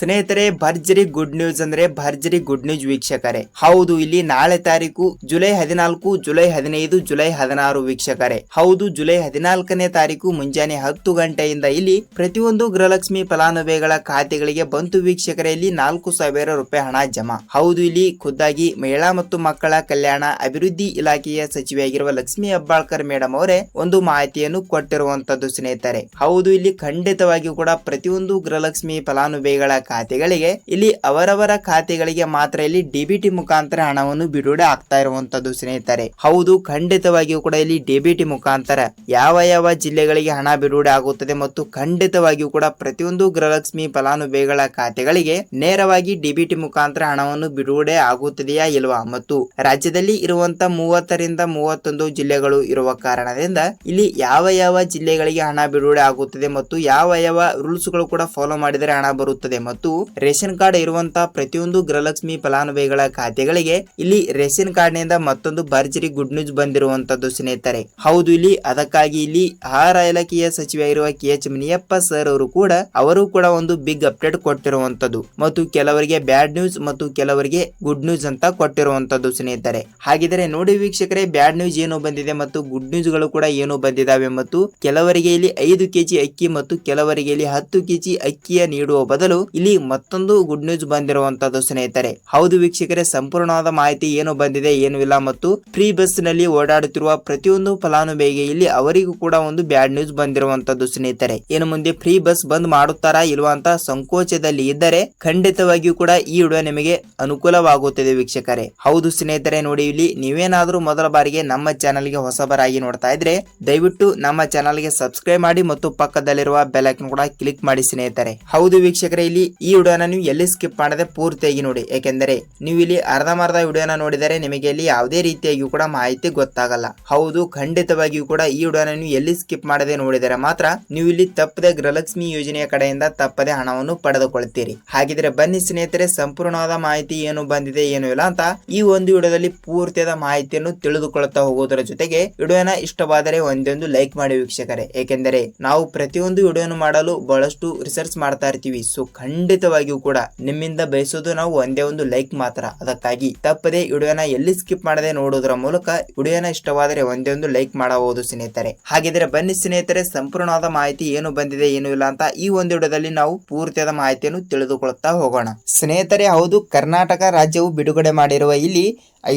ಸ್ನೇಹಿತರೆ, ಭರ್ಜರಿ good news ಅಂದ್ರೆ ಭರ್ಜರಿ ಗುಡ್ ನ್ಯೂಸ್ ವೀಕ್ಷಕರೇ. ಹೌದು, ಇಲ್ಲಿ ನಾಳೆ ತಾರೀಕು ಜುಲೈ ಹದಿನಾಲ್ಕು, ಜುಲೈ ಹದಿನೈದು, ಜುಲೈ ಹದಿನಾರು ವೀಕ್ಷಕರೇ. ಹೌದು, ಜುಲೈ ಹದಿನಾಲ್ಕನೇ ತಾರೀಕು ಮುಂಜಾನೆ ಹತ್ತು ಗಂಟೆಯಿಂದ ಇಲ್ಲಿ ಪ್ರತಿಯೊಂದು ಗೃಹಲಕ್ಷ್ಮಿ ಫಲಾನುಭವಿಗಳ ಖಾತೆಗಳಿಗೆ ಬಂತು ವೀಕ್ಷಕರೇ, ಇಲ್ಲಿ ನಾಲ್ಕು ಸಾವಿರ ರೂಪಾಯಿ ಹಣ ಜಮಾ. ಹೌದು, ಇಲ್ಲಿ ಖುದ್ದಾಗಿ ಮಹಿಳಾ ಮತ್ತು ಮಕ್ಕಳ ಕಲ್ಯಾಣ ಅಭಿವೃದ್ಧಿ ಇಲಾಖೆಯ ಸಚಿವೆಯಾಗಿರುವ ಲಕ್ಷ್ಮಿ ಹೆಬ್ಬಾಳ್ಕರ್ ಮೇಡಮ್ ಅವರೇ ಒಂದು ಮಾಹಿತಿಯನ್ನು ಕೊಟ್ಟಿರುವಂತದ್ದು ಸ್ನೇಹಿತರೆ. ಹೌದು, ಇಲ್ಲಿ ಖಂಡಿತವಾಗಿಯೂ ಕೂಡ ಪ್ರತಿಯೊಂದು ಗೃಹಲಕ್ಷ್ಮಿ ಫಲಾನುಭವಿಗಳ ಖಾತೆಗಳಿಗೆ, ಇಲ್ಲಿ ಅವರವರ ಖಾತೆಗಳಿಗೆ ಮಾತ್ರ ಇಲ್ಲಿ ಡಿಬಿಟಿ ಮುಖಾಂತರ ಹಣವನ್ನು ಬಿಡುಗಡೆ ಆಗ್ತಾ ಇರುವಂತದ್ದು ಸ್ನೇಹಿತರೆ. ಹೌದು, ಖಂಡಿತವಾಗಿಯೂ ಕೂಡ ಇಲ್ಲಿ ಡಿಬಿಟಿ ಮುಖಾಂತರ ಯಾವ ಯಾವ ಜಿಲ್ಲೆಗಳಿಗೆ ಹಣ ಬಿಡುಗಡೆ ಆಗುತ್ತದೆ ಮತ್ತು ಖಂಡಿತವಾಗಿಯೂ ಕೂಡ ಪ್ರತಿಯೊಂದು ಗೃಹಲಕ್ಷ್ಮಿ ಫಲಾನುಭವಿಗಳ ಖಾತೆಗಳಿಗೆ ನೇರವಾಗಿ ಡಿಬಿಟಿ ಮುಖಾಂತರ ಹಣವನ್ನು ಬಿಡುಗಡೆ ಆಗುತ್ತದೆಯಾ ಇಲ್ವಾ? ಮತ್ತು ರಾಜ್ಯದಲ್ಲಿ ಇರುವಂತ ಮೂವತ್ತರಿಂದ ಮೂವತ್ತೊಂದು ಜಿಲ್ಲೆಗಳು ಇರುವ ಕಾರಣದಿಂದ ಇಲ್ಲಿ ಯಾವ ಯಾವ ಜಿಲ್ಲೆಗಳಿಗೆ ಹಣ ಬಿಡುಗಡೆ ಆಗುತ್ತದೆ ಮತ್ತು ಯಾವ ಯಾವ ರೂಲ್ಸ್ಗಳು ಕೂಡ ಫಾಲೋ ಮಾಡಿದರೆ ಹಣ ಬರುತ್ತದೆ ಮತ್ತು ರೇಷನ್ ಕಾರ್ಡ್ ಇರುವಂತಹ ಪ್ರತಿಯೊಂದು ಗೃಹಲಕ್ಷ್ಮಿ ಫಲಾನುಭವಿಗಳ ಖಾತೆಗಳಿಗೆ ಇಲ್ಲಿ ರೇಷನ್ ಕಾರ್ಡ್ನಿಂದ ಮತ್ತೊಂದು ಭರ್ಜರಿ ಗುಡ್ ನ್ಯೂಸ್ ಬಂದಿರುವಂತದ್ದು ಸ್ನೇಹಿತರೆ. ಹೌದು, ಇಲ್ಲಿ ಅದಕ್ಕಾಗಿ ಇಲ್ಲಿ ಆಹಾರ ಇಲಾಖೆಯ ಸಚಿವರಾಗಿರುವ ಕೆ. ಎಚ್. ಮುನಿಯಪ್ಪ ಸರ್ ಅವರು ಕೂಡ ಅವರು ಕೂಡ ಒಂದು ಬಿಗ್ ಅಪ್ಡೇಟ್ ಕೊಟ್ಟಿರುವಂತದ್ದು ಮತ್ತು ಕೆಲವರಿಗೆ ಬ್ಯಾಡ್ ನ್ಯೂಸ್ ಮತ್ತು ಕೆಲವರಿಗೆ ಗುಡ್ ನ್ಯೂಸ್ ಅಂತ ಕೊಟ್ಟಿರುವಂತದ್ದು ಸ್ನೇಹಿತರೆ. ಹಾಗಿದ್ರೆ ನೋಡಿ ವೀಕ್ಷಕರೇ ಬ್ಯಾಡ್ ನ್ಯೂಸ್ ಏನು ಬಂದಿದೆ ಮತ್ತು ಗುಡ್ ನ್ಯೂಸ್ಗಳು ಕೂಡ ಏನು ಬಂದಿದಾವೆ ಮತ್ತು ಕೆಲವರಿಗೆ ಇಲ್ಲಿ ಐದು ಕೆಜಿ ಅಕ್ಕಿ ಮತ್ತು ಕೆಲವರಿಗೆ ಇಲ್ಲಿ ಹತ್ತು ಕೆಜಿ ಅಕ್ಕಿಯ ನೀಡುವ ಬದಲು ಇಲ್ಲಿ ಮತ್ತೊಂದು ಗುಡ್ ನ್ಯೂಸ್ ಬಂದಿರುವಂತದ್ದು ಸ್ನೇಹಿತರೆ. ಹೌದು ವೀಕ್ಷಕರೇ, ಸಂಪೂರ್ಣವಾದ ಮಾಹಿತಿ ಏನು ಬಂದಿದೆ ಏನು ಇಲ್ಲ ಮತ್ತು ಫ್ರೀ ಬಸ್ನಲ್ಲಿ ಓಡಾಡುತ್ತಿರುವ ಪ್ರತಿಯೊಂದು ಫಲಾನುಭವಿಗೆ ಇಲ್ಲಿ ಅವರಿಗೂ ಕೂಡ ಒಂದು ಬ್ಯಾಡ್ ನ್ಯೂಸ್ ಬಂದಿರುವಂತದ್ದು ಸ್ನೇಹಿತರೆ. ಏನು ಮುಂದೆ ಫ್ರೀ ಬಸ್ ಬಂದ್ ಮಾಡುತ್ತಾರಾ ಇಲ್ವಾ ಅಂತ ಸಂಕೋಚದಲ್ಲಿ ಇದ್ದರೆ ಖಂಡಿತವಾಗಿಯೂ ಕೂಡ ಈ ವಿಡಿಯೋ ನಿಮಗೆ ಅನುಕೂಲವಾಗುತ್ತದೆ ವೀಕ್ಷಕರೇ. ಹೌದು ಸ್ನೇಹಿತರೆ, ನೋಡಿ ಇಲ್ಲಿ ನೀವೇನಾದ್ರೂ ಮೊದಲ ಬಾರಿಗೆ ನಮ್ಮ ಚಾನೆಲ್ಗೆ ಹೊಸಬರಾಗಿ ನೋಡ್ತಾ ಇದ್ರೆ ದಯವಿಟ್ಟು ನಮ್ಮ ಚಾನಲ್ಗೆ ಸಬ್ಸ್ಕ್ರೈಬ್ ಮಾಡಿ ಮತ್ತು ಪಕ್ಕದಲ್ಲಿರುವ ಬೆಲ್ ಐಕನ್ ಕೂಡ ಕ್ಲಿಕ್ ಮಾಡಿ ಸ್ನೇಹಿತರೆ. ಹೌದು ವೀಕ್ಷಕರೇ, ಇಲ್ಲಿ ಈ ವಿಡಿಯೋನ ನೀವು ಎಲ್ಲಿ ಸ್ಕಿಪ್ ಮಾಡದೆ ಪೂರ್ತಿಯಾಗಿ ನೋಡಿ. ಏಕೆಂದರೆ ನೀವು ಇಲ್ಲಿ ಅರ್ಧಮರ್ಧ ವಿಡಿಯೋನ ನೋಡಿದರೆ ನಿಮಗೆ ಇಲ್ಲಿ ಯಾವುದೇ ರೀತಿಯಾಗಿಯೂ ಕೂಡ ಮಾಹಿತಿ ಗೊತ್ತಾಗಲ್ಲ. ಹೌದು, ಖಂಡಿತವಾಗಿಯೂ ಕೂಡ ಈ ವಿಡಿಯೋನ ನೀವು ಎಲ್ಲಿ ಸ್ಕಿಪ್ ಮಾಡದೆ ನೋಡಿದರೆ ಮಾತ್ರ ನೀವು ಇಲ್ಲಿ ತಪ್ಪದೆ ಗೃಹಲಕ್ಷ್ಮಿ ಯೋಜನೆಯ ಕಡೆಯಿಂದ ತಪ್ಪದೆ ಹಣವನ್ನು ಪಡೆದುಕೊಳ್ತೀರಿ ಹಾಗಿದ್ರೆ ಬನ್ನಿ ಸ್ನೇಹಿತರೆ, ಸಂಪೂರ್ಣವಾದ ಮಾಹಿತಿ ಏನು ಬಂದಿದೆ, ಏನು ಇಲ್ಲ ಅಂತ ಈ ಒಂದು ವಿಡಿಯೋದಲ್ಲಿ ಪೂರ್ತಿಯಾದ ಮಾಹಿತಿಯನ್ನು ತಿಳಿದುಕೊಳ್ಳುತ್ತಾ ಹೋಗುವುದರ ಜೊತೆಗೆ ವಿಡಿಯೋನ ಇಷ್ಟವಾದರೆ ಒಂದೊಂದು ಲೈಕ್ ಮಾಡಿ ವೀಕ್ಷಕರೇ. ಏಕೆಂದರೆ ನಾವು ಪ್ರತಿಯೊಂದು ವಿಡಿಯೋನು ಮಾಡಲು ಬಹಳಷ್ಟು ರಿಸರ್ಚ್ ಮಾಡ್ತಾ ಇರ್ತೀವಿ. ಸೊ ಖಂಡಿತವಾಗಿಯೂ ಕೂಡ ನಿಮ್ಮಿಂದ ಬಯಸೋದು ನಾವು ಒಂದೇ ಒಂದು ಲೈಕ್ ಮಾತ್ರ. ಅದಕ್ಕಾಗಿ ತಪ್ಪದೆ ವಿಡಿಯೋನ ಎಲ್ಲಿ ಸ್ಕಿಪ್ ಮಾಡದೆ ನೋಡೋದ್ರ ಮೂಲಕ ವಿಡಿಯೋನ ಇಷ್ಟವಾದರೆ ಒಂದೇ ಒಂದು ಲೈಕ್ ಮಾಡಬಹುದು ಸ್ನೇಹಿತರೆ. ಹಾಗಿದ್ರೆ ಬನ್ನಿ ಸ್ನೇಹಿತರೆ, ಸಂಪೂರ್ಣವಾದ ಮಾಹಿತಿ ಏನು ಬಂದಿದೆ ಏನು ಇಲ್ಲ ಅಂತ ಈ ಒಂದು ವಿಡಿಯೋದಲ್ಲಿ ನಾವು ಪೂರ್ತಿಯಾದ ಮಾಹಿತಿಯನ್ನು ತಿಳಿದುಕೊಳ್ಳುತ್ತಾ ಹೋಗೋಣ. ಸ್ನೇಹಿತರೆ, ಹೌದು, ಕರ್ನಾಟಕ ರಾಜ್ಯವು ಬಿಡುಗಡೆ ಮಾಡಿರುವ ಇಲ್ಲಿ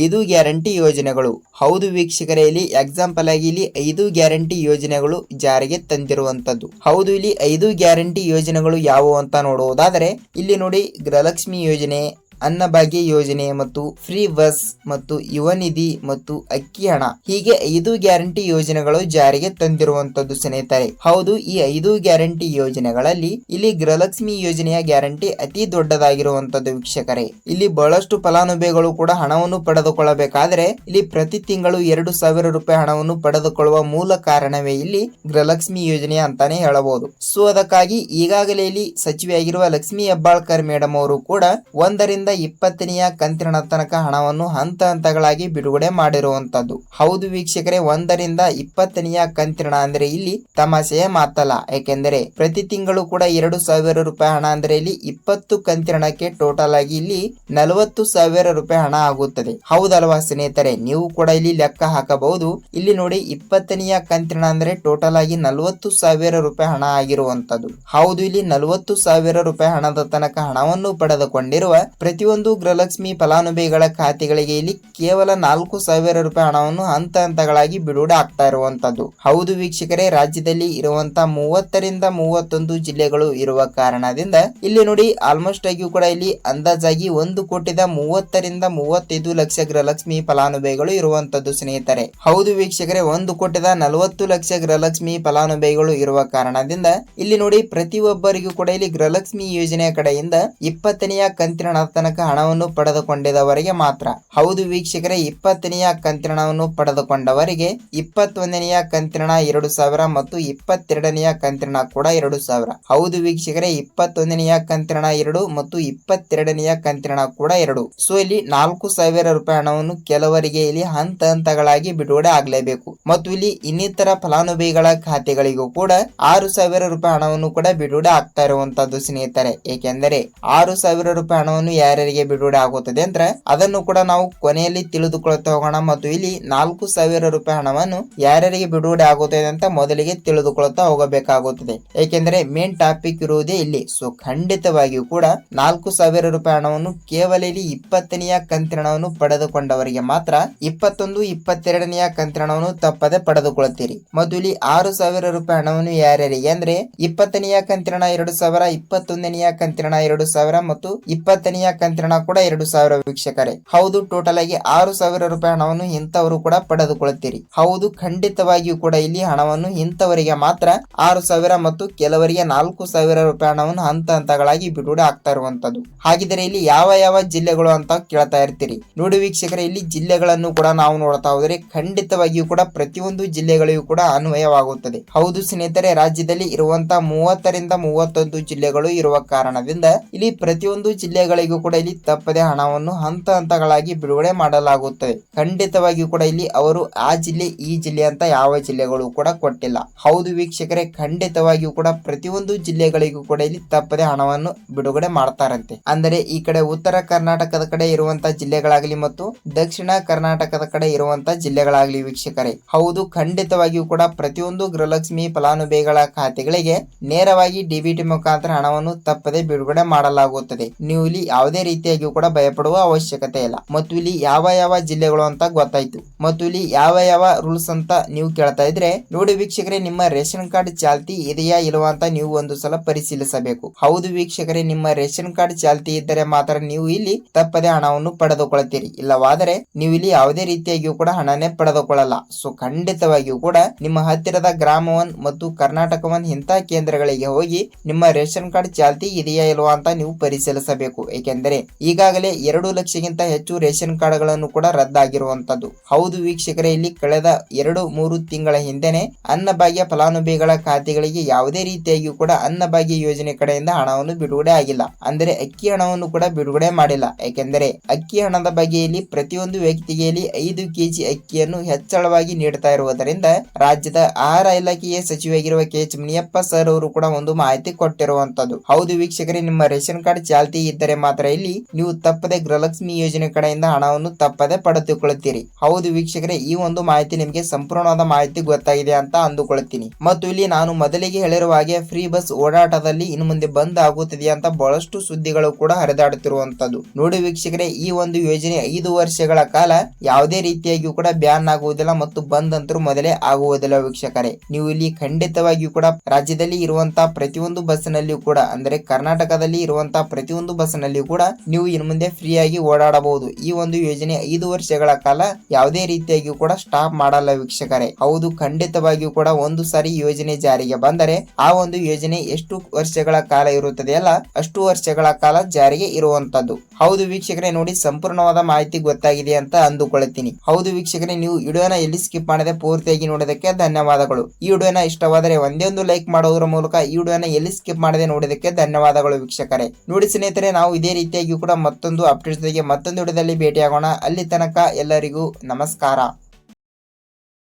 ಐದು ಗ್ಯಾರಂಟಿ ಯೋಜನೆಗಳು. ಹೌದು ವೀಕ್ಷಕರೇ, ಇಲ್ಲಿ ಎಕ್ಸಾಂಪಲ್ ಆಗಿ ಇಲ್ಲಿ ಐದು ಗ್ಯಾರಂಟಿ ಯೋಜನೆಗಳು ಜಾರಿಗೆ ತಂದಿರುವಂತದ್ದು ಹೌದು, ಇಲ್ಲಿ ಐದು ಗ್ಯಾರಂಟಿ ಯೋಜನೆಗಳು ಯಾವುವು ಅಂತ ನೋಡುವುದಾದರೆ ಇಲ್ಲಿ ನೋಡಿ ಗೃಹಲಕ್ಷ್ಮಿ ಯೋಜನೆ ಅನ್ನಭಾಗ್ಯ ಯೋಜನೆ ಮತ್ತು ಫ್ರೀ ಬಸ್ ಮತ್ತು ಯುವ ನಿಧಿ ಮತ್ತು ಅಕ್ಕಿ ಹಣ. ಹೀಗೆ ಐದು ಗ್ಯಾರಂಟಿ ಯೋಜನೆಗಳು ಜಾರಿಗೆ ತಂದಿರುವಂತದ್ದು ಸ್ನೇಹಿತರೆ. ಹೌದು, ಈ ಐದು ಗ್ಯಾರಂಟಿ ಯೋಜನೆಗಳಲ್ಲಿ ಇಲ್ಲಿ ಗೃಹಲಕ್ಷ್ಮಿ ಯೋಜನೆಯ ಗ್ಯಾರಂಟಿ ಅತಿ ದೊಡ್ಡದಾಗಿರುವಂತದ್ದು ವೀಕ್ಷಕರೇ. ಇಲ್ಲಿ ಬಹಳಷ್ಟು ಫಲಾನುಭವಿಗಳು ಕೂಡ ಹಣವನ್ನು ಪಡೆದುಕೊಳ್ಳಬೇಕಾದರೆ ಇಲ್ಲಿ ಪ್ರತಿ ತಿಂಗಳು ಎರಡು ಸಾವಿರ ರೂಪಾಯಿ ಹಣವನ್ನು ಪಡೆದುಕೊಳ್ಳುವ ಮೂಲ ಕಾರಣವೇ ಇಲ್ಲಿ ಗೃಹಲಕ್ಷ್ಮಿ ಯೋಜನೆ ಅಂತಾನೆ ಹೇಳಬಹುದು. ಸೊ, ಅದಕ್ಕಾಗಿ ಈಗಾಗಲೇ ಇಲ್ಲಿ ಸಚಿವೆಯಾಗಿರುವ ಲಕ್ಷ್ಮಿ ಹೆಬ್ಬಾಳ್ಕರ್ ಮೇಡಮ್ ಅವರು ಕೂಡ ಒಂದರಿಂದ ಇಪ್ಪತ್ತನೆಯ ಕಂತಿನ ತನಕ ಹಣವನ್ನು ಹಂತ ಹಂತಗಳಾಗಿ ಬಿಡುಗಡೆ ಮಾಡಿರುವಂತದ್ದು. ಹೌದು ವೀಕ್ಷಕರೇ, ಒಂದರಿಂದ ಇಪ್ಪತ್ತನೆಯ ಕಂತಿನ ಅಂದ್ರೆ ಇಲ್ಲಿ ತಮಾಷೆಯ ಮಾತಲ್ಲ. ಯಾಕೆಂದರೆ ಪ್ರತಿ ತಿಂಗಳು ಕೂಡ ಎರಡು ಸಾವಿರ ರೂಪಾಯಿ ಹಣ ಅಂದ್ರೆ ಇಲ್ಲಿ ಇಪ್ಪತ್ತು ಕಂತಿನಕ್ಕೆ ಟೋಟಲ್ ಆಗಿ ಇಲ್ಲಿ ನಲವತ್ತು ಸಾವಿರ ರೂಪಾಯಿ ಹಣ ಆಗುತ್ತದೆ. ಹೌದಲ್ವಾ ಸ್ನೇಹಿತರೆ? ನೀವು ಕೂಡ ಇಲ್ಲಿ ಲೆಕ್ಕ ಹಾಕಬಹುದು. ಇಲ್ಲಿ ನೋಡಿ, ಇಪ್ಪತ್ತನೆಯ ಕಂತಿನ ಅಂದ್ರೆ ಟೋಟಲ್ ಆಗಿ ನಲವತ್ತು ಸಾವಿರ ರೂಪಾಯಿ ಹಣ ಆಗಿರುವಂತದ್ದು. ಹೌದು, ಇಲ್ಲಿ ನಲವತ್ತು ಸಾವಿರ ರೂಪಾಯಿ ಹಣದ ತನಕ ಹಣವನ್ನು ಪಡೆದುಕೊಂಡಿರುವ ಪ್ರತಿಯೊಂದು ಗೃಹಲಕ್ಷ್ಮಿ ಫಲಾನುಭವಿಗಳ ಖಾತೆಗಳಿಗೆ ಇಲ್ಲಿ ಕೇವಲ ನಾಲ್ಕು ಸಾವಿರ ರೂಪಾಯಿ ಹಣವನ್ನು ಹಂತ ಹಂತಗಳಾಗಿ ಬಿಡುಗಡೆ ಆಗ್ತಾ ಇರುವಂತದ್ದು. ಹೌದು ವೀಕ್ಷಕರೇ, ರಾಜ್ಯದಲ್ಲಿ ಇರುವಂತಹ ಮೂವತ್ತರಿಂದ ಮೂವತ್ತೊಂದು ಜಿಲ್ಲೆಗಳು ಇರುವ ಕಾರಣದಿಂದ ಇಲ್ಲಿ ನೋಡಿ ಆಲ್ಮೋಸ್ಟ್ ಆಗಿಯೂ ಕೂಡ ಇಲ್ಲಿ ಅಂದಾಜಾಗಿ ಒಂದು ಕೋಟಿದ ಮೂವತ್ತರಿಂದ ಮೂವತ್ತೈದು ಲಕ್ಷ ಗೃಹಲಕ್ಷ್ಮಿ ಫಲಾನುಭವಿಗಳು ಇರುವಂತದ್ದು ಸ್ನೇಹಿತರೆ. ಹೌದು ವೀಕ್ಷಕರೇ, ಒಂದು ಕೋಟಿದ ನಲವತ್ತು ಲಕ್ಷ ಗೃಹಲಕ್ಷ್ಮಿ ಫಲಾನುಭವಿಗಳು ಇರುವ ಕಾರಣದಿಂದ ಇಲ್ಲಿ ನೋಡಿ ಪ್ರತಿಯೊಬ್ಬರಿಗೂ ಕೂಡ ಇಲ್ಲಿ ಗೃಹಲಕ್ಷ್ಮಿ ಯೋಜನೆಯ ಕಡೆಯಿಂದ ಇಪ್ಪತ್ತನೆಯ ಕಂತಿನ ತನಕ ಹಣವನ್ನು ಪಡೆದುಕೊಂಡಿದವರಿಗೆ ಮಾತ್ರ. ಹೌದು ವೀಕ್ಷಕರೇ, ಇಪ್ಪತ್ತನೆಯ ಕಂತಿನ ಹಣವನ್ನು ಪಡೆದುಕೊಂಡವರಿಗೆ ಇಪ್ಪತ್ತೊಂದನೆಯ ಕಂತಿನ ಎರಡು ಸಾವಿರ ಮತ್ತು ಇಪ್ಪತ್ತೆರಡನೆಯ ಕಂತಿನ ಕೂಡ ಎರಡು ಸಾವಿರ. ಹೌದು ವೀಕ್ಷಕರೇ, ಇಪ್ಪತ್ತೊಂದನೆಯ ಕಂತಿನ ಎರಡು ಮತ್ತು ಇಪ್ಪತ್ತೆರಡನೆಯ ಕಂತಿನ ಕೂಡ ಎರಡು. ಸೊ, ಇಲ್ಲಿ ನಾಲ್ಕು ಸಾವಿರ ರೂಪಾಯಿ ಹಣವನ್ನು ಕೆಲವರಿಗೆ ಇಲ್ಲಿ ಹಂತ ಹಂತಗಳಾಗಿ ಬಿಡುಗಡೆ ಆಗಲೇಬೇಕು. ಮತ್ತು ಇಲ್ಲಿ ಇನ್ನಿತರ ಫಲಾನುಭವಿಗಳ ಖಾತೆಗಳಿಗೂ ಕೂಡ ಆರು ಸಾವಿರ ರೂಪಾಯಿ ಹಣವನ್ನು ಕೂಡ ಬಿಡುಗಡೆ ಆಗ್ತಾ ಇರುವಂತದ್ದು ಸ್ನೇಹಿತರೆ. ಏಕೆಂದರೆ, ಆರು ಸಾವಿರ ರೂಪಾಯಿ ಹಣವನ್ನು ಯಾರ್ಯಾರಿಗೆ ಬಿಡುಗಡೆ ಆಗುತ್ತದೆ ಅಂದ್ರೆ ಅದನ್ನು ಕೂಡ ನಾವು ಕೊನೆಯಲ್ಲಿ ತಿಳಿದುಕೊಳ್ತಾ ಹೋಗೋಣ. ಮತ್ತು ಇಲ್ಲಿ ನಾಲ್ಕು ಸಾವಿರ ರೂಪಾಯಿ ಹಣವನ್ನು ಯಾರ್ಯಾರಿಗೆ ಬಿಡುಗಡೆ ಆಗುತ್ತದೆ ಅಂತ ಮೊದಲಿಗೆ ತಿಳಿದುಕೊಳ್ಳುತ್ತಾ ಹೋಗಬೇಕಾಗುತ್ತದೆ. ಏಕೆಂದರೆ ಮೇನ್ ಟಾಪಿಕ್ ಇರುವುದೇ ಇಲ್ಲಿ. ಸೊ ಖಂಡಿತವಾಗಿಯೂ ಕೂಡ ನಾಲ್ಕು ಸಾವಿರ ರೂಪಾಯಿ ಹಣವನ್ನು ಕೇವಲ ಇಲ್ಲಿ ಇಪ್ಪತ್ತನೆಯ ಕಂತಿನವನ್ನು ಪಡೆದುಕೊಂಡವರಿಗೆ ಮಾತ್ರ ಇಪ್ಪತ್ತೊಂದು, ಇಪ್ಪತ್ತೆರಡನೆಯ ಕಂತಿನವನ್ನು ತಪ್ಪದೆ ಪಡೆದುಕೊಳ್ಳುತ್ತೀರಿ. ಮತ್ತು ಇಲ್ಲಿ ಆರು ಸಾವಿರ ರೂಪಾಯಿ ಹಣವನ್ನು ಯಾರ್ಯಾರಿಗೆ? ಅಂದ್ರೆ ಇಪ್ಪತ್ತನೆಯ ಕಂತಿನ ಎರಡು ಸಾವಿರ, ಇಪ್ಪತ್ತೊಂದನೆಯ ಕಂತಿನ ಎರಡು ಸಾವಿರ ಮತ್ತು ಇಪ್ಪತ್ತನೆಯ ಕಂತಿನ ಕೂಡ ಎರಡು ಸಾವಿರ ವೀಕ್ಷಕರೇ. ಹೌದು ಟೋಟಲ್ ಆಗಿ ಆರು ಸಾವಿರ ರೂಪಾಯಿ ಹಣವನ್ನು ಇಂಥವರು ಕೂಡ ಪಡೆದುಕೊಳ್ಳುತ್ತೀರಿ. ಹೌದು, ಖಂಡಿತವಾಗಿಯೂ ಕೂಡ ಇಲ್ಲಿ ಹಣವನ್ನು ಇಂಥವರಿಗೆ ಮಾತ್ರ ಆರು ಸಾವಿರ ಮತ್ತು ಕೆಲವರಿಗೆ ನಾಲ್ಕು ಸಾವಿರ ರೂಪಾಯಿ ಹಣವನ್ನು ಹಂತ ಹಂತಗಳಾಗಿ ಬಿಡುಗಡೆ ಆಗ್ತಾ ಇರುವಂತದ್ದು ಹಾಗಿದ್ರೆ ಇಲ್ಲಿ ಯಾವ ಯಾವ ಜಿಲ್ಲೆಗಳು ಅಂತ ಕೇಳ್ತಾ ಇರ್ತೀರಿ. ನೋಡಿ ವೀಕ್ಷಕರೇ, ಇಲ್ಲಿ ಜಿಲ್ಲೆಗಳನ್ನು ಕೂಡ ನಾವು ನೋಡ್ತಾ ಹೋದರೆ ಖಂಡಿತವಾಗಿಯೂ ಕೂಡ ಪ್ರತಿಯೊಂದು ಜಿಲ್ಲೆಗಳಿಗೂ ಕೂಡ ಅನ್ವಯವಾಗುತ್ತದೆ. ಹೌದು ಸ್ನೇಹಿತರೆ, ರಾಜ್ಯದಲ್ಲಿ ಇರುವಂತಹ ಮೂವತ್ತರಿಂದ ಮೂವತ್ತೊಂದು ಜಿಲ್ಲೆಗಳು ಇರುವ ಕಾರಣದಿಂದ ಇಲ್ಲಿ ಪ್ರತಿಯೊಂದು ಜಿಲ್ಲೆಗಳಿಗೂ ಕೂಡ ಇಲ್ಲಿ ತಪ್ಪದೆ ಹಣವನ್ನು ಹಂತ ಹಂತಗಳಾಗಿ ಬಿಡುಗಡೆ ಮಾಡಲಾಗುತ್ತದೆ. ಖಂಡಿತವಾಗಿಯೂ ಕೂಡ ಇಲ್ಲಿ ಅವರು ಆ ಜಿಲ್ಲೆ, ಈ ಜಿಲ್ಲೆ ಅಂತ ಯಾವ ಜಿಲ್ಲೆಗಳು ಕೂಡ ಕೊಟ್ಟಿಲ್ಲ. ಹೌದು ವೀಕ್ಷಕರೇ, ಖಂಡಿತವಾಗಿಯೂ ಕೂಡ ಪ್ರತಿಯೊಂದು ಜಿಲ್ಲೆಗಳಿಗೂ ಕೂಡ ಇಲ್ಲಿ ತಪ್ಪದೆ ಹಣವನ್ನು ಬಿಡುಗಡೆ ಮಾಡ್ತಾರಂತೆ. ಅಂದರೆ ಈ ಕಡೆ ಉತ್ತರ ಕರ್ನಾಟಕದ ಕಡೆ ಇರುವಂತಹ ಜಿಲ್ಲೆಗಳಾಗಲಿ ಮತ್ತು ದಕ್ಷಿಣ ಕರ್ನಾಟಕದ ಕಡೆ ಇರುವಂತಹ ಜಿಲ್ಲೆಗಳಾಗಲಿ ವೀಕ್ಷಕರೇ, ಹೌದು ಖಂಡಿತವಾಗಿಯೂ ಕೂಡ ಪ್ರತಿಯೊಂದು ಗೃಹಲಕ್ಷ್ಮಿ ಫಲಾನುಭವಿಗಳ ಖಾತೆಗಳಿಗೆ ನೇರವಾಗಿ ಡಿಬಿಟಿ ಮುಖಾಂತರ ಹಣವನ್ನು ತಪ್ಪದೆ ಬಿಡುಗಡೆ ಮಾಡಲಾಗುತ್ತದೆ. ನೀವು ಇಲ್ಲಿ ಯಾವುದೇ ರೀತಿಯಾಗಿಯೂ ಕೂಡ ಭಯಪಡುವ ಅವಶ್ಯಕತೆ ಇಲ್ಲ. ಮತ್ತು ಇಲ್ಲಿ ಯಾವ ಯಾವ ಜಿಲ್ಲೆಗಳು ಅಂತ ಗೊತ್ತಾಯ್ತು. ಮತ್ತು ಇಲ್ಲಿ ಯಾವ ಯಾವ ರೂಲ್ಸ್ ಅಂತ ನೀವು ಕೇಳ್ತಾ ಇದ್ರೆ, ನೋಡಿ ವೀಕ್ಷಕರೇ, ನಿಮ್ಮ ರೇಷನ್ ಕಾರ್ಡ್ ಚಾಲ್ತಿ ಇದೆಯಾ ಇಲ್ವಾ ಅಂತ ನೀವು ಒಂದು ಸಲ ಪರಿಶೀಲಿಸಬೇಕು. ಹೌದು ವೀಕ್ಷಕರೇ, ನಿಮ್ಮ ರೇಷನ್ ಕಾರ್ಡ್ ಚಾಲ್ತಿ ಇದ್ದರೆ ಮಾತ್ರ ನೀವು ಇಲ್ಲಿ ತಪ್ಪದೆ ಹಣವನ್ನು ಪಡೆದುಕೊಳ್ಳುತ್ತೀರಿ. ಇಲ್ಲವಾದರೆ ನೀವು ಇಲ್ಲಿ ಯಾವುದೇ ರೀತಿಯಾಗಿಯೂ ಕೂಡ ಹಣನೇ ಪಡೆದುಕೊಳ್ಳಲ್ಲ. ಸೊ ಖಂಡಿತವಾಗಿಯೂ ಕೂಡ ನಿಮ್ಮ ಹತ್ತಿರದ ಗ್ರಾಮ ಒನ್ ಮತ್ತು ಕರ್ನಾಟಕ ಒನ್ ಇಂಥ ಕೇಂದ್ರಗಳಿಗೆ ಹೋಗಿ ನಿಮ್ಮ ರೇಷನ್ ಕಾರ್ಡ್ ಚಾಲ್ತಿ ಇದೆಯಾ ಇಲ್ವಾ ಅಂತ ನೀವು ಪರಿಶೀಲಿಸಬೇಕು. ಏಕೆಂದರೆ ಈಗಾಗಲೇ ಎರಡು ಲಕ್ಷಕ್ಕಿಂತ ಹೆಚ್ಚು ರೇಷನ್ ಕಾರ್ಡ್ಗಳನ್ನು ಕೂಡ ರದ್ದಾಗಿರುವಂತದ್ದು ಹೌದು ವೀಕ್ಷಕರೇ, ಇಲ್ಲಿ ಕಳೆದ ಎರಡು ಮೂರು ತಿಂಗಳ ಹಿಂದೆನೆ ಅನ್ನಭಾಗ್ಯ ಫಲಾನುಭವಿಗಳ ಖಾತೆಗಳಿಗೆ ಯಾವುದೇ ರೀತಿಯಾಗಿಯೂ ಕೂಡ ಅನ್ನಭಾಗ್ಯ ಯೋಜನೆ ಕಡೆಯಿಂದ ಹಣವನ್ನು ಬಿಡುಗಡೆ ಆಗಿಲ್ಲ. ಅಂದರೆ ಅಕ್ಕಿ ಹಣವನ್ನು ಕೂಡ ಬಿಡುಗಡೆ ಮಾಡಿಲ್ಲ. ಏಕೆಂದರೆ ಅಕ್ಕಿ ಹಣದ ಬಗೆಯಲ್ಲಿ ಪ್ರತಿಯೊಂದು ವ್ಯಕ್ತಿಗೆಯಲ್ಲಿ ಐದು ಕೆಜಿ ಅಕ್ಕಿಯನ್ನು ಹೆಚ್ಚಳವಾಗಿ ನೀಡುತ್ತಾ ಇರುವುದರಿಂದ ರಾಜ್ಯದ ಆಹಾರ ಇಲಾಖೆಯ ಸಚಿವರಾಗಿರುವ ಕೆ ಎಚ್ ಮುನಿಯಪ್ಪ ಸರ್ ಅವರು ಕೂಡ ಒಂದು ಮಾಹಿತಿ ಕೊಟ್ಟಿರುವಂತದ್ದು ಹೌದು ವೀಕ್ಷಕರೇ, ನಿಮ್ಮ ರೇಷನ್ ಕಾರ್ಡ್ ಚಾಲ್ತಿ ಇದ್ದರೆ ಮಾತ್ರ ಇಲ್ಲಿ ನೀವು ತಪ್ಪದೆ ಗೃಹಲಕ್ಷ್ಮಿ ಯೋಜನೆ ಕಡೆಯಿಂದ ಹಣವನ್ನು ತಪ್ಪದೆ ಪಡೆದುಕೊಳ್ಳುತ್ತೀರಿ. ಹೌದು ವೀಕ್ಷಕರೇ, ಈ ಒಂದು ಮಾಹಿತಿ ನಿಮಗೆ ಸಂಪೂರ್ಣವಾದ ಮಾಹಿತಿ ಗೊತ್ತಾಗಿದೆ ಅಂತ ಅಂದುಕೊಳ್ಳುತ್ತೀನಿ. ಮತ್ತು ಇಲ್ಲಿ ನಾನು ಮೊದಲಿಗೆ ಹೇಳಿರುವ ಹಾಗೆ ಫ್ರೀ ಬಸ್ ಓಡಾಟದಲ್ಲಿ ಇನ್ನು ಮುಂದೆ ಬಂದ್ ಆಗುತ್ತದೆ ಅಂತ ಬಹಳಷ್ಟು ಸುದ್ದಿಗಳು ಕೂಡ ಹರಿದಾಡುತ್ತಿರುವಂತದ್ದು ನೋಡಿ ವೀಕ್ಷಕರೇ, ಈ ಒಂದು ಯೋಜನೆ ಐದು ವರ್ಷಗಳ ಕಾಲ ಯಾವುದೇ ರೀತಿಯಾಗಿಯೂ ಕೂಡ ಬ್ಯಾನ್ ಆಗುವುದಿಲ್ಲ ಮತ್ತು ಬಂದ್ ಅಂತರೂ ಮೊದಲೇ ಆಗುವುದಿಲ್ಲ ವೀಕ್ಷಕರೇ. ನೀವು ಇಲ್ಲಿ ಖಂಡಿತವಾಗಿಯೂ ಕೂಡ ರಾಜ್ಯದಲ್ಲಿ ಇರುವಂತಹ ಪ್ರತಿಯೊಂದು ಬಸ್ನಲ್ಲಿಯೂ ಕೂಡ, ಅಂದರೆ ಕರ್ನಾಟಕದಲ್ಲಿ ಇರುವಂತಹ ಪ್ರತಿಯೊಂದು ಬಸ್ನಲ್ಲಿಯೂ ಕೂಡ ನೀವು ಇನ್ನು ಮುಂದೆ ಫ್ರೀ ಆಗಿ ಓಡಾಡಬಹುದು. ಈ ಒಂದು ಯೋಜನೆ ಐದು ವರ್ಷಗಳ ಕಾಲ ಯಾವುದೇ ರೀತಿಯಾಗಿ ಕೂಡ ಸ್ಟಾಪ್ ಮಾಡಲ್ಲ ವೀಕ್ಷಕರೇ. ಹೌದು, ಖಂಡಿತವಾಗಿಯೂ ಕೂಡ ಒಂದು ಸಾರಿ ಯೋಜನೆ ಜಾರಿಗೆ ಬಂದರೆ ಆ ಒಂದು ಯೋಜನೆ ಎಷ್ಟು ವರ್ಷಗಳ ಕಾಲ ಇರುತ್ತದೆ ಅಲ್ಲ, ಅಷ್ಟು ವರ್ಷಗಳ ಕಾಲ ಜಾರಿಗೆ ಇರುವಂತದ್ದು. ಹೌದು ವೀಕ್ಷಕರೇ, ನೋಡಿ ಸಂಪೂರ್ಣವಾದ ಮಾಹಿತಿ ಗೊತ್ತಾಗಿದೆ ಅಂತ ಅಂದುಕೊಳ್ಳುತ್ತೀನಿ ಹೌದು ವೀಕ್ಷಕರೇ, ನೀವು ವಿಡಿಯೋನ ಎಲ್ಲಿ ಸ್ಕಿಪ್ ಮಾಡದೆ ಪೂರ್ತಿಯಾಗಿ ನೋಡೋದಕ್ಕೆ ಧನ್ಯವಾದಗಳು. ಈ ವಿಡಿಯೋನ ಇಷ್ಟವಾದರೆ ಒಂದೇ ಒಂದು ಲೈಕ್ ಮಾಡುವುದರ ಮೂಲಕ ಈ ವಿಡಿಯೋನ ಎಲ್ಲಿ ಸ್ಕಿಪ್ ಮಾಡದೆ ನೋಡೋದಕ್ಕೆ ಧನ್ಯವಾದಗಳು ವೀಕ್ಷಕರೇ. ನೋಡಿ ಸ್ನೇಹಿತರೆ, ನಾವು ಇದೇ ರೀತಿಯಾಗಿ ಕೂಡ ಮತ್ತೊಂದು ಅಪ್ಡೇಟ್ಸ್ ಮತ್ತೊಂದು ವಿಡಿಯೋದಲ್ಲಿ ಭೇಟಿಯಾಗೋಣ. ಅಲ್ಲಿ ತನಕ ಎಲ್ಲರಿಗೂ ನಮಸ್ಕಾರ.